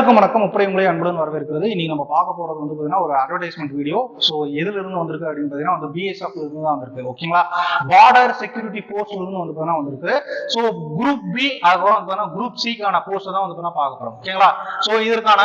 எல்லாருக்கும் வணக்கம். முப்படை உங்களை அன்புடன் வரவேற்கிறது. இன்னைக்கு நம்ம பார்க்க போறது வந்து பாத்தீங்கன்னா ஒரு அட்வர்டைஸ்மெண்ட் வீடியோ ஸோ எதுல இருந்து வந்திருக்கு அப்படின்னு பாத்தீங்கன்னா வந்து பிஎஸ்எஃப் இருந்து தான் வந்திருக்கு. ஓகேங்களா பார்டர் செக்யூரிட்டி போஸ்ட்ல இருந்து வந்து பாத்தீங்கன்னா வந்திருக்கு. ஸோ குரூப் பி அதுக்கப்புறம் வந்து குரூப் சிக்கான போஸ்ட் தான் வந்து பாத்தீங்கன்னா பார்க்க போறோம். ஓகேங்களா ஸோ இதற்கான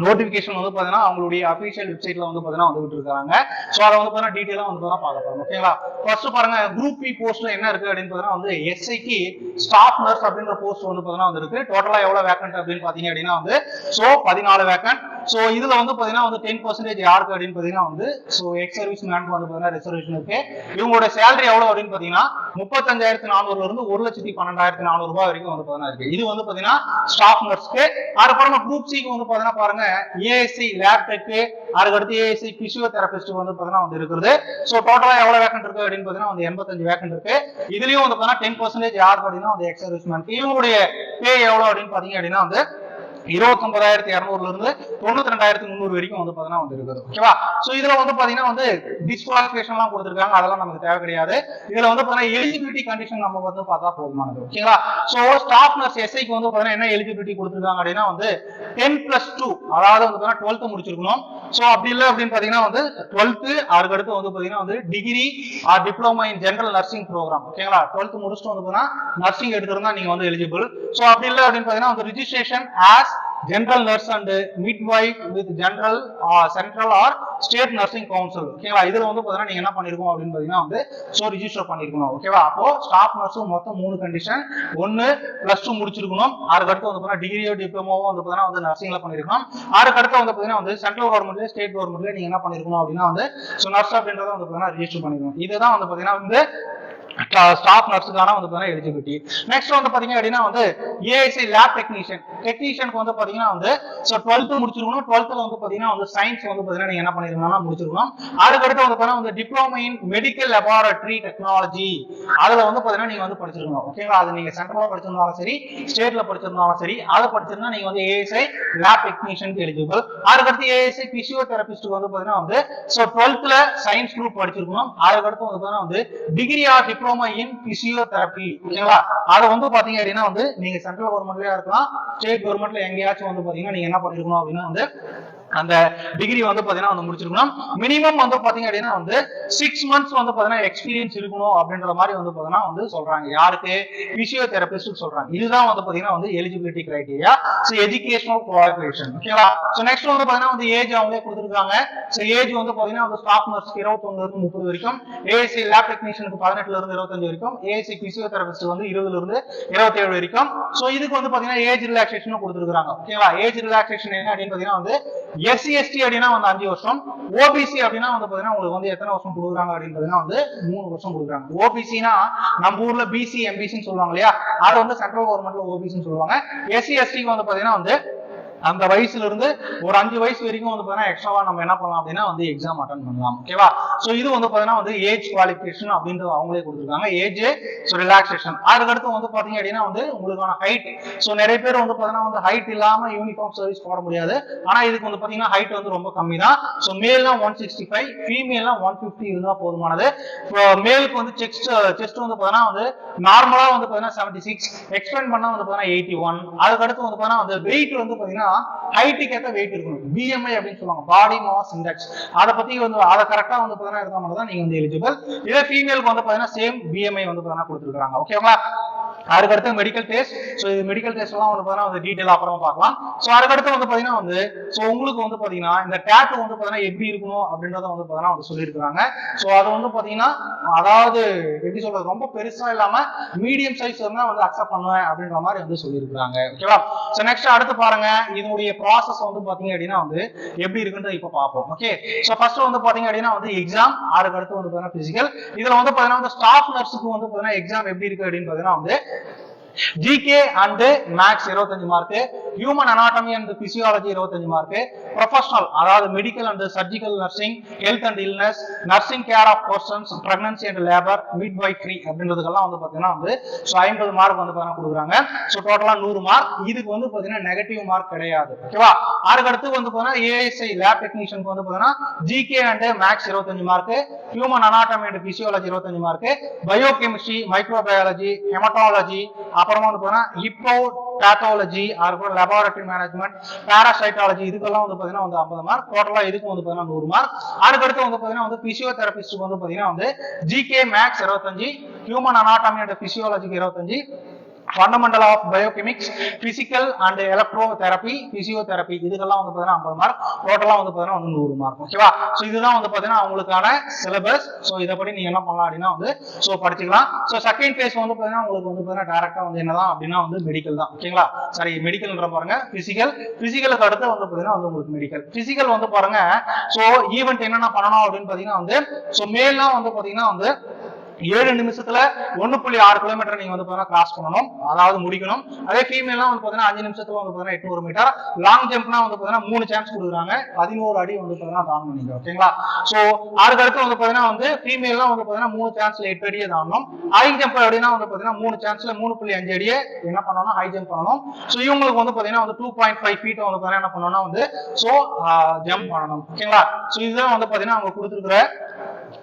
நோட்டிபிகேஷன் வந்து பாத்தீங்கன்னா அவங்களுடைய அபிஷியல் வெப்சைட்ல வந்து பாத்தீங்கன்னா வந்து விட்டுருக்காங்க ஸோ அதை வந்து பாத்தீங்கன்னா டீட்டெயிலா வந்து பாத்தீங்கன்னா பார்க்க போறோம். ஓகேங்களா ஃபர்ஸ்ட் பாருங்க குரூப் பி போஸ்ட்ல என்ன இருக்கு அப்படின்னு பாத்தீங்கன்னா வந்து எஸ்ஐக்கு ஸ்டாஃப் நர்ஸ் அப்படின்ற போஸ்ட் வந்து பாத்தீங்கன்னா வந்து இருக்கு டோட்டலா எவ்வளவு வேக்கன்ட் அப்படின்னு பாத்தீங்க அப்படின்னா வந்து ஸோ பதினாலு வேக்கன்ட் ஸோ இதுல வந்து பாத்தீங்கன்னா வந்து டென் பர்சன்டேஜ் யாருக்கு அப்படின்னு பாத்தீங்கன்னா வந்து ஸோ எக்ஸ் சர்வீஸ் மேனுக்கு வந்து பாத்தீங்கன்னா ரிசர்வேஷன் இருக்கு. இவங்களோட சேலரி எவ்வளவு அப்படின்னு பாத்தீங்கன்னா முப்பத்தஞ்சாயிரத்தி நானூறுல இருந்து ஒரு லட்சத்தி பன்னெண்டாயிரத்தி நானூறு ரூபாய் வரைக்கும் வந்து பாத்தீங்கன்னா இருக்கு. இது வந்து பாத்தீங்கன்னா ஸ்டாஃப் நர்ஸ்க்கு அதுக்கப்புறமா குரூப் சிக்கு வந்து பாத்தீங்கன்னா பாருங்க ஏஎஸ்சி லேப் டெக்கு அதுக்கடுத்து ஏஎஸ்சி பிசியோதெரபிஸ்ட் வந்து பாத்தீங்கன்னா வந்து இருக்குது. ஸோ டோட்டலா எவ்வளவு வேக்கன்ட் இருக்கு அப்படின்னு பாத்தீங்கன்னா வந்து எண்பத்தஞ்சு வேக்கன்ட் இருக்கு. இதுலயும் வந்து பாத்தீங்கன்னா டென் பர்சன்டேஜ் யாருக்கு அப்படின்னா வந்து எக்ஸ் சர்வீஸ் மேனுக்கு இவங்களுடைய பே எவ்வளவு அப்படின்னு பாத்தீங்க அப்படின்னா வந்து இருபத்தி ஒன்பதாயிரத்தி இரநூறுல இருந்து தொண்ணூத்தி ரெண்டாயிரத்தி முந்நூறு வரைக்கும் வந்து பாத்தீங்கன்னா வந்து ஓகேவா சோ இதுல வந்து பாத்தீங்கன்னா வந்து டிஸ்குவாலிபிகேஷன் எல்லாம் கொடுத்துருக்காங்க. அதெல்லாம் நமக்கு தேவை கிடையாது. இதுல வந்து பாத்தீங்கன்னா எலிஜிபிலிட்டி கண்டிஷன் நம்ம வந்து பார்த்தா போதுமானது. ஓகேங்களா சோ ஸ்டாஃப் நர்ஸ் எஸ்ஐக்கு வந்து பாத்தீங்கன்னா என்ன எலிஜிபிலிட்டி கொடுத்துருக்காங்க அப்படின்னா வந்து டென் பிளஸ் டூ அதாவது வந்து பாத்தீங்கன்னா டுவெல்த் முடிச்சிருக்கணும். சோ அப்படி இல்லை அப்படின்னு பாத்தீங்கன்னா வந்து டுவெல்த்து அதுக்கு அடுத்து வந்து பாத்தீங்கன்னா வந்து degree or diploma in general nursing program ஓகேங்களா டுவெல்த் முடிச்சுட்டு வந்து பார்த்தீங்கன்னா நர்சிங் எடுத்திருந்தா நீங்க வந்து எலிஜிபிள் ஸோ அப்படி இல்லை அப்படின்னு பாத்தீங்கன்னா வந்து registration as general nurse and midwife with general central or state nursing council ஓகேவா இதுல வந்து பாத்தீங்கன்னா நீங்க என்ன பண்ணிருக்கோம் அப்படின்னு பாத்தீங்கன்னா வந்து ஸோ ரிஜிஸ்டர் பண்ணிருக்கணும். ஓகேவா அப்போ ஸ்டாஃப் நர்ஸும் மொத்தம் மூணு கண்டிஷன் ஒன்னு பிளஸ் டூ முடிச்சிருக்கணும். அதுக்கடுத்து வந்து பாத்தீங்கன்னா டிகிரியோ டிப்ளமோவோ வந்து பாத்தீங்கன்னா வந்து நர்சிங்ல பண்ணிருக்கணும். அதுக்கு வந்து பாத்தீங்கன்னா வந்து சென்ட்ரல் கவர்மெண்ட்ல ஸ்டேட் கவர்மெண்ட்ல நீங்க என்ன பண்ணிருக்கணும் அப்படின்னா வந்து ஸோ நர்ஸ் அப்படின்றத வந்து பாத்தீங்கன்னா ரிஜிஸ்டர் பண்ணிருக்கணும் இதுதான் வந்து பாத்தீங்கன்னா வந்து ஸ்டாஃப் நர்ஸுக்கான வந்து பாத்தீங்கன்னா எலிஜிபிலிட்டி நெக்ஸ்ட் வந்து பாத்தீங்கன்னா அப்படின்னா வந்து ஏஐசி லேப் டெக்னீஷியன் டெக்னீஷியனுக்கு வந்து பாத்தீங்கன்னா வந்து ஸோ டுவெல்த் முடிச்சிருக்கணும். டுவெல்த்தில் வந்து பாத்தீங்கன்னா வந்து சயின்ஸ் வந்து பாத்தீங்கன்னா நீங்க என்ன பண்ணிருக்கணும்னா முடிச்சிருக்கணும். அதுக்கு அடுத்து வந்து பாத்தீங்கன்னா வந்து diploma in medical laboratory technology அதுல வந்து பாத்தீங்கன்னா நீங்க வந்து படிச்சிருக்கணும். ஓகேங்களா அது நீங்க சென்ட்ரலா படிச்சிருந்தாலும் சரி ஸ்டேட்ல படிச்சிருந்தாலும் சரி அதை படிச்சிருந்தா நீங்க வந்து ஏஎஸ்ஐ லேப் டெக்னீஷியனுக்கு எலிஜிபிள் அதுக்கடுத்து ஏஎஸ்ஐ பிசியோதெரபிஸ்ட் வந்து பாத்தீங்கன்னா வந்து ஸோ டுவெல்த்ல சயின்ஸ் குரூப் படிச்சிருக்கணும். அதுக்கடுத்து வந்து பாத்தீங்கன்னா வந்து degree or diploma in physiotherapy ஓகேங்களா அதை வந்து பாத்தீங்க அப்படின்னா வந்து நீங்க சென்ட்ரல் கவர்மெண்ட்லயா இருக்கலாம் ஸ்டேட் கவர்மெண்ட்ல எங்கேயாச்சும் வந்து பாத்தீங்கன்னா நீங்க என்ன பண்ணிருக்கணும் அப்படின்னா வந்து அந்த டிகிரி வந்து பாத்தீங்கன்னா வந்து முடிச்சிருக்கணும். மினிமம் வந்து பாத்தீங்க அப்படின்னா வந்து சிக்ஸ் மந்த்ஸ் வந்து பாத்தீங்கன்னா எக்ஸ்பீரியன்ஸ் இருக்கணும் அப்படின்ற மாதிரி வந்து பாத்தீங்கன்னா வந்து சொல்றாங்க. யாருக்கு? பிசியோதெரபிஸ்ட் சொல்றாங்க. இதுதான் வந்து பாத்தீங்கன்னா வந்து eligibility criteria so educational qualification ஓகேவா ஸோ நெக்ஸ்ட் வந்து பாத்தீங்கன்னா வந்து ஏஜ் அவங்களே கொடுத்துருக்காங்க. ஸோ ஏஜ் வந்து பாத்தீங்கன்னா வந்து ஸ்டாஃப் நர்ஸ்க்கு இருபத்தொன்னு இருந்து முப்பது வரைக்கும். ஏசி லேப் டெக்னீஷியனுக்கு பதினெட்டுல இருந்து இருபத்தஞ்சு வரைக்கும். ஏஎஸ்சி பிசியோதெரபிஸ்ட் வந்து இருபதுல இருந்து இருபத்தேழு வரைக்கும். ஸோ இதுக்கு வந்து பாத்தீங்கன்னா ஏஜ் ரிலாக்ஸேஷனும் கொடுத்துருக்காங்க ஓகேவா ஏஜ் ரிலாக்ஸேஷன் என்ன அப்படின்னு பாத்தீங்கன்னா வந்து எஸ்சி எஸ்டி அப்படின்னா வந்து அஞ்சு வருஷம். ஓபிசி அப்படின்னா வந்து பாத்தீங்கன்னா உங்களுக்கு வந்து எத்தனை வருஷம் கொடுக்குறாங்க அப்படின்னு வந்து மூணு வருஷம் கொடுக்குறாங்க. ஓபிசினா நம்ம ஊர்ல பிசி எம்பிசின்னு சொல்லுவாங்க இல்லையா? அது வந்து சென்ட்ரல் கவர்மெண்ட்ல ஓபிசின்னு சொல்லுவாங்க. எஸ்சி எஸ்டிக்கு வந்து பாத்தீங்கன்னா வந்து அந்த வயசுல இருந்து ஒரு அஞ்சு வயசு வரைக்கும் வந்து பாத்தீங்கன்னா எக்ஸ்ட்ராவா நம்ம என்ன பண்ணலாம் அப்படின்னா வந்து எக்ஸாம் அட்டன் பண்ணலாம் ஓகேவா சோ இது வந்து பாத்தீங்கன்னா வந்து ஏஜ் குவாலிஃபிகேஷன் அப்படின்றது அவங்களே கொடுத்துருக்காங்க. ஏஜ் ஸோ ரிலாக்ஸேஷன் அதுக்கடுத்து வந்து பாத்தீங்க அப்படின்னா வந்து உங்களுக்கான ஹைட் ஸோ நிறைய பேர் வந்து பாத்தீங்கன்னா வந்து ஹைட் இல்லாம யூனிஃபார்ம் சர்வீஸ் போட முடியாது. ஆனா இதுக்கு வந்து பாத்தீங்கன்னா ஹைட் வந்து ரொம்ப கம்மி தான் ஸோ மேல்னா ஒன் சிக்ஸ்டி ஃபைவ் ஃபீமேல்னா ஒன் ஃபிஃப்டி இருந்தா போதுமானது. மேலுக்கு வந்து செஸ்ட் செஸ்ட் வந்து பாத்தீங்கன்னா வந்து நார்மலா வந்து பாத்தீங்கன்னா செவன்டி சிக்ஸ் எக்ஸ்பெண்ட் பண்ணா வந்து பாத்தீங்கன்னா எயிட்டி ஒன் அதுக்கடுத்து வந்து பாத்தீங்கன்னா வந்து வெயிட் வந்து பாத்தீங்கன்னா ஹைட்டுக்கு ஏற்ற வெயிட் இருக்கணும். பிஎம்ஐ அப்படின்னு சொல்லுவாங்க. பாடி மாஸ் இண்டெக்ஸ் அதை பத்தி வந்து அதை கரெக்டா வந்து பாத்தீங்கன்னா இருந்தா மட்டும் தான் நீங்க வந்து எலிஜிபிள் இதே ஃபீமேலுக்கு வந்து பாத்தீங்கன்னா சேம் பிஎம்ஐ வந்து பாத்தீங்கன்னா கொடுத்துருக்காங்க ஓகேங்களா அதுக்கடுத்து மெடிக்கல் டெஸ்ட் ஸோ இது மெடிக்கல் டெஸ்ட் எல்லாம் வந்து பாத்தீங்கன்னா வந்து டீட்டெயில் அப்புறமா பார்க்கலாம். ஸோ அதுக்கடுத்து வந்து பாத்தீங்கன்னா வந்து ஸோ உங்களுக்கு வந்து பாத்தீங்கன்னா இந்த டேட்டு வந்து பாத்தீங்கன்னா எப்படி இருக்கணும் அப்படின்றத வந்து பாத்தீங்கன்னா வந்து சொல்லியிருக்காங்க ஸோ அது வந்து பாத்தீங்கன்னா அதாவது எப்படி சொல்றது ரொம்ப பெருசா இல்லாம மீடியம் சைஸ் இருந்தா வந்து அக்செப்ட் பண்ணுவேன் அப்படின்ற மாதிரி வந்து சொல்லியிருக்காங்க ஓகேவா ஸோ நெக்ஸ்ட் அடுத்து பாருங்க இதனுடைய ப்ராசஸ் வந்து பாத்தீங்க அப்படின்னா வந்து எப்படி இருக்குன்றத இப்போ பார்ப்போம். ஓகே ஸோ ஃபர்ஸ்ட் வந்து பாத்தீங்க அப்படின்னா வந்து எக்ஸாம் அதுக்கு அடுத்து வந்து பாத்தீங்கன்னா பிசிக்கல் இதுல வந்து பாத்தீங்கன்னா வந்து ஸ்டாஃப் நர்ஸுக்கு வந்து பாத்தீங்கன்னா எக்ஸாம் எப்படி இருக்கு அப்படின்னு பாத்தீங்கன்னா வந்து Thank you. GK and maths இருபத்தஞ்சு mark human anatomy and physiology இருபத்தஞ்சு மார்க் ப்ரொஃபஷனல் அதாவது medical and surgical nursing health and illness nursing care of persons pregnancy and labour midwifery அப்படின்றதுக்கெல்லாம் வந்து பாத்தீங்கன்னா வந்து ஸோ ஐம்பது மார்க் வந்து பாத்தீங்கன்னா கொடுக்குறாங்க. ஸோ டோட்டலா நூறு மார்க் இதுக்கு வந்து பாத்தீங்கன்னா நெகட்டிவ் மார்க் கிடையாது. ஓகேவா அதுக்கு அடுத்து வந்து பாத்தீங்கன்னா ஏஎஸ்ஐ லேப் டெக்னீஷியனுக்கு வந்து பாத்தீங்கன்னா ஜிகே அண்ட் மேக்ஸ் இருபத்தஞ்சு mark human anatomy and physiology இருபத்தஞ்சு மார்க் பயோகெமிஸ்ட்ரி மைக்ரோபயாலஜி ஹெமட்டாலஜி அப்புறமா வந்து போனா இப்போ பேத்தாலஜி அதுக்கப்புறம் லெபார்டரி மேனேஜ்மெண்ட் பேராசைட்டாலஜி இதுக்கெல்லாம் வந்து பாத்தீங்கன்னா வந்து ஐம்பது மார்க் டோட்டலா இதுக்கு வந்து பாத்தீங்கன்னா நூறு மார்க் அதுக்கடுத்து வந்து பாத்தீங்கன்னா வந்து பிசியோதெரபிஸ்ட்டுக்கு வந்து பாத்தீங்கன்னா வந்து ஜிகே மேக்ஸ் இருபத்தஞ்சு ஹியூமன் அனாட்டமி அண்ட் பிசியோலஜிக்கு இருபத்தஞ்சு fundamental of biomechanics physical and electro therapy physiotherapy இதுக்கெல்லாம் வந்து பார்த்தீங்கன்னா ஐம்பது மார்க் டோட்டலாக வந்து பார்த்தீங்கன்னா வந்து நூறு மார்க் ஓகேவா ஸோ இதுதான் வந்து பார்த்தீங்கன்னா அவங்களுக்கான சிலபஸ் ஸோ இதை படி நீங்கள் என்ன பண்ணலாம் அப்படின்னா வந்து ஸோ படிச்சுக்கலாம். ஸோ செகண்ட் ஃபேஸ் வந்து பார்த்தீங்கன்னா உங்களுக்கு வந்து பார்த்தீங்கன்னா டேரெக்டாக வந்து என்னதான் அப்படின்னா வந்து மெடிக்கல் தான். ஓகேங்களா சரி மெடிக்கல்ன்ற பாருங்க பிசிக்கல் பிசிக்கலுக்கு அடுத்து வந்து பார்த்தீங்கன்னா வந்து உங்களுக்கு மெடிக்கல் பிசிக்கல் வந்து பாருங்க ஸோ ஈவெண்ட் என்னென்ன பண்ணணும் அப்படின்னு பார்த்தீங்கன்னா வந்து ஸோ மேலாம் வந்து பார்த்தீங்கன்னா வந்து ஏழு நிமிஷத்துல ஒன்னு புள்ளி ஆறு கிலோமீட்டர் நீங்க வந்து பாத்தீங்கன்னா கிராஸ் பண்ணணும் அதாவது முடிக்கணும் அதே ஃபீமேல்லாம் வந்து பாத்தீங்கன்னா அஞ்சு நிமிஷத்துல வந்து பாத்தீங்கன்னா எட்நூறு மீட்டர் லாங் ஜம்ப்னா வந்து பாத்தீங்கன்னா மூணு சான்ஸ் கொடுக்குறாங்க பதினோரு அடி வந்து பாத்தீங்கன்னா தான் ஓகேங்களா சோ அதுக்கு அடுத்து வந்து பாத்தீங்கன்னா வந்து ஃபீமேல்லாம் வந்து பாத்தீங்கன்னா மூணு சான்ஸ்ல எட்டு அடியே தாண்டணும் ஹை ஜம்ப் அப்படின்னா வந்து பாத்தீங்கன்னா மூணு சான்ஸ்ல மூணு புள்ளி அஞ்சு அடியே என்ன பண்ணணும் ஹை ஜம்ப் பண்ணணும் சோ இவங்களுக்கு வந்து பாத்தீங்கன்னா வந்து டூ பாயிண்ட் ஃபைவ் ஃபீட் வந்து பாத்தீங்கன்னா என்ன பண்ணணும்னா வந்து சோ ஜம்ப் பண்ணணும் ஓகேங்களா சோ இதுதான் வந்து பாத்தீங்கன்னா அவங்க கொடுத்துருக்குற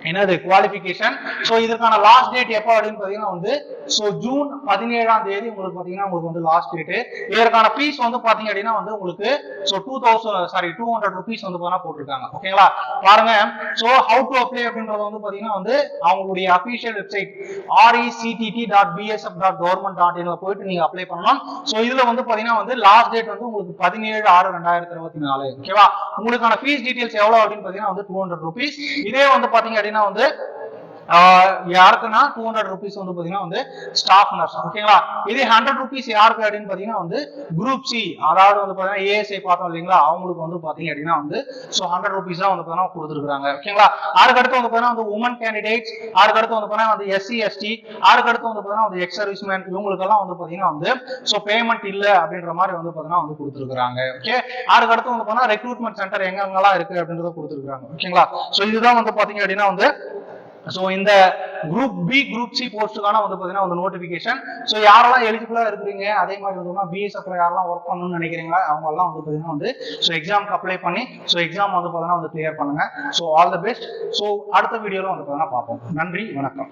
என்னது குவாலிபிகேஷன் ஸோ இதற்கான லாஸ்ட் டேட் எப்போ அப்படின்னு பார்த்தீங்கன்னா வந்து ஸோ ஜூன் பதினேழாம் தேதி உங்களுக்கு பார்த்தீங்கன்னா உங்களுக்கு வந்து லாஸ்ட் டேட்டு இதற்கான ஃபீஸ் வந்து பார்த்தீங்க அப்படின்னா வந்து உங்களுக்கு so two thousand sorry two hundred rupees வந்து பார்த்தீங்கன்னா போட்டிருக்காங்க. ஓகேங்களா பாருங்க. ஸோ ஹவு டு அப்ளை அப்படின்றது வந்து பார்த்தீங்கன்னா வந்து அவங்களுடைய official website RECTT dot BSF dot government dot இன்ல போயிட்டு நீங்க அப்ளை பண்ணலாம். ஸோ இதுல வந்து பார்த்தீங்கன்னா வந்து லாஸ்ட் டேட் வந்து உங்களுக்கு பதினேழு ஆறு ரெண்டாயிரத்தி இருபத்தி நாலு. ஓகேவா உங்களுக்கான ஃபீஸ் டீட்டெயில்ஸ் எவ்வளவு அப்படின்னு பார்த்தீங்கன்னா வந்து டூ ஹண்ட்ரட் ருபீஸ் இதே வந்து பார்த்தீங்க அப்படின்னா வந்து யாருக்குன்னா டூ ஹண்ட்ரட் ருபீஸ் வந்து பாத்தீங்கன்னா வந்து ஸ்டாஃப் நர்ஸ் ஓகேங்களா இதே ஹண்ட்ரட் ருபீஸ் யாருக்கு அப்படின்னு பாத்தீங்கன்னா வந்து குரூப் சி அதாவது வந்து பாத்தீங்கன்னா ஏஎஸ்ஐ பார்த்தோம் இல்லைங்களா? அவங்களுக்கு வந்து பாத்தீங்க அப்படின்னா வந்து ஸோ ஹண்ட்ரட் ருபீஸ் தான் வந்து பாத்தீங்கன்னா கொடுத்துருக்காங்க ஓகேங்களா அதுக்கடுத்து வந்து பாத்தீங்கன்னா வந்து உமன் கேண்டிடேட்ஸ் அதுக்கடுத்து வந்து பாத்தீங்கன்னா வந்து எஸ்சி எஸ்டி அதுக்கடுத்து வந்து பாத்தீங்கன்னா வந்து எக்ஸ் சர்வீஸ்மேன் இவங்களுக்கெல்லாம் வந்து பாத்தீங்கன்னா வந்து ஸோ பேமெண்ட் இல்ல அப்படின்ற மாதிரி வந்து பாத்தீங்கன்னா வந்து கொடுத்துருக்காங்க ஓகே அதுக்கடுத்து வந்து பாத்தீங்கன்னா ரெக்ரூட்மெண்ட் சென்டர் எங்கெங்கெல்லாம் இருக்கு அப்படின்றத கொடுத்துருக்காங்க ஓகேங்களா ஸோ இதுதான் வந்து பாத்தீங்க அப்படின்னா வந்து ஸோ இந்த குரூப் பி குரூப் சி போஸ்ட்டுக்கான வந்து பார்த்தீங்கன்னா வந்து நோட்டிஃபிகேஷன் ஸோ யாரெல்லாம் எலிஜிபிளாக இருக்கிறீங்க? அதே மாதிரி வந்து பிஎஸ்எஃப்ல யாரெல்லாம் ஒர்க் பண்ணணும்னு நினைக்கிறீங்களா அவங்க எல்லாம் வந்து பார்த்தீங்கன்னா வந்து ஸோ எக்ஸாம்க்கு அப்ளை பண்ணி ஸோ எக்ஸாம் வந்து பார்த்தீங்கன்னா வந்து கிளியர் பண்ணுங்க. So all the best so அடுத்த வீடியோவில் வந்து பார்த்தீங்கன்னா பார்ப்போம். நன்றி வணக்கம்.